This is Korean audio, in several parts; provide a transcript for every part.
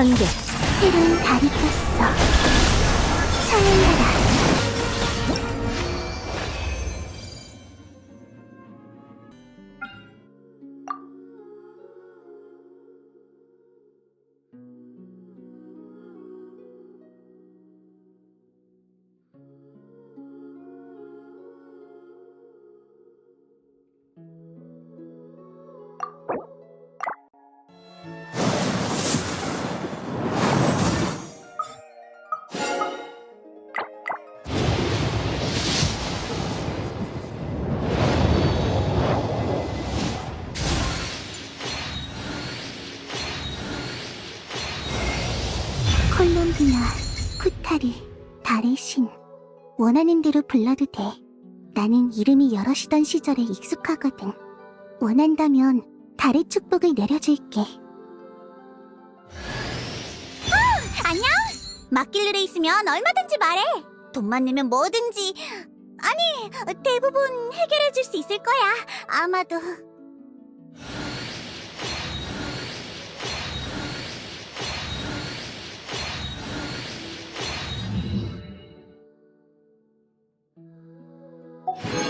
번개 새로운 달이 떴어? 찬란하라 콜롬비나, 쿠타리, 달의 신. 원하는 대로 불러도 돼. 나는 이름이 여럿이던 시절에 익숙하거든. 원한다면 달의 축복을 내려줄게. 안녕! 막길르에 있으면 얼마든지 말해. 돈만 내면 뭐든지. 아니, 대부분 해결해 줄 수 있을 거야. 아마도. 일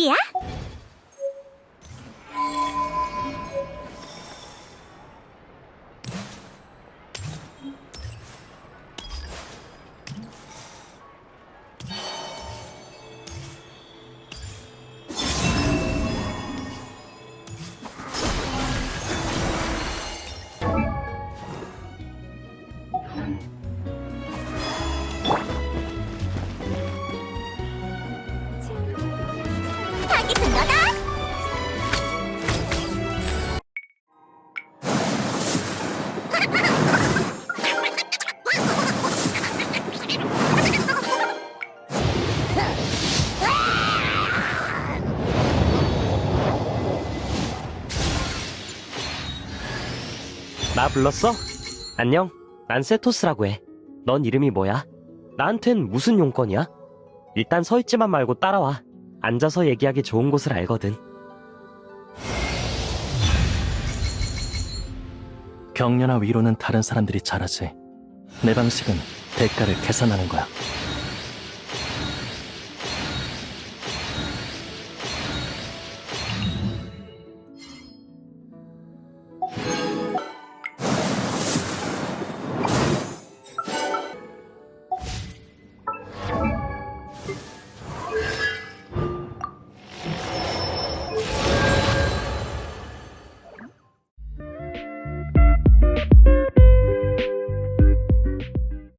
이 나 불렀어? 안녕. 난 세토스라고 해. 넌 이름이 뭐야? 나한텐 무슨 용건이야? 일단 서 있지만 말고 따라와. 앉아서 얘기하기 좋은 곳을 알거든. 격려나 위로는 다른 사람들이 잘하지. 내 방식은 대가를 계산하는 거야.